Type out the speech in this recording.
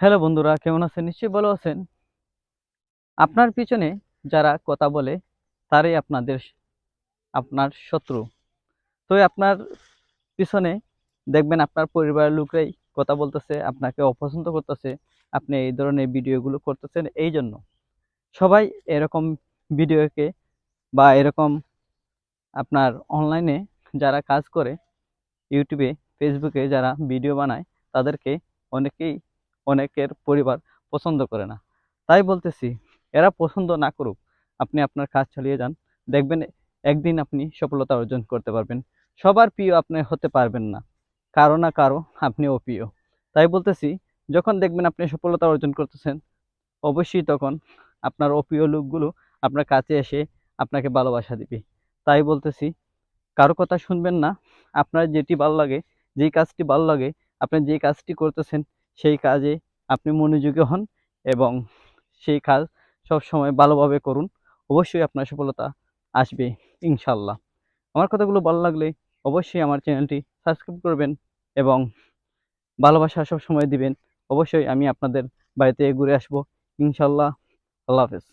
Hello বন্ধুরা, কেমন আছেন? নিশ্চয়ই ভালো আছেন। আপনার পিছনে যারা কথা বলে, তারাই আপনাদের আপনার শত্রু। তো আপনার পিছনে দেখবেন আপনার পরিবারের লোকরাই কথা বলতেছে, আপনাকে অপছন্দ করতেছে, আপনি এই ধরনের ভিডিওগুলো করতেছেন এই জন্য। সবাই এরকম ভিডিওকে বা এরকম আপনার অনলাইনে যারা কাজ করে, ইউটিউবে, ফেসবুকে যারা ভিডিও বানায়, তাদেরকে অনেকেই অনেকের পরিবার পছন্দ করে না। তাই বলতেছি, এরা পছন্দ না করুক, আপনি আপনার কাজ চালিয়ে যান। দেখবেন একদিন আপনি সফলতা অর্জন করতে পারবেন। সবার প্রিয় আপনি হতে পারবেন না। কারও না কারও আপনি অপ্রিয় তাই বলতেছি, যখন দেখবেন আপনি সফলতা অর্জন করতেছেন, অবশ্যই তখন আপনার অপ্রিয় লোকগুলো আপনার কাছে এসে আপনাকে ভালোবাসা দিবে। তাই বলতেছি, কারও কথা শুনবেন না। আপনার যেটি ভালো লাগে, যেই কাজটি ভালো লাগে, আপনি যেই কাজটি করতেছেন সেই কাজে আপনি মনোযোগী হন এবং সেই কাজ সব সময় ভালোভাবে করুন। অবশ্যই আপনার সফলতা আসবে ইনশাল্লাহ আমার কথাগুলো ভালো লাগলে অবশ্যই আমার চ্যানেলটি সাবস্ক্রাইব করবেন এবং ভালোবাসা সব সময় দিবেন। অবশ্যই আমি আপনাদের বাড়িতে ঘুরে আসব। ইনশাল্লাহ আল্লাহ হাফেজ।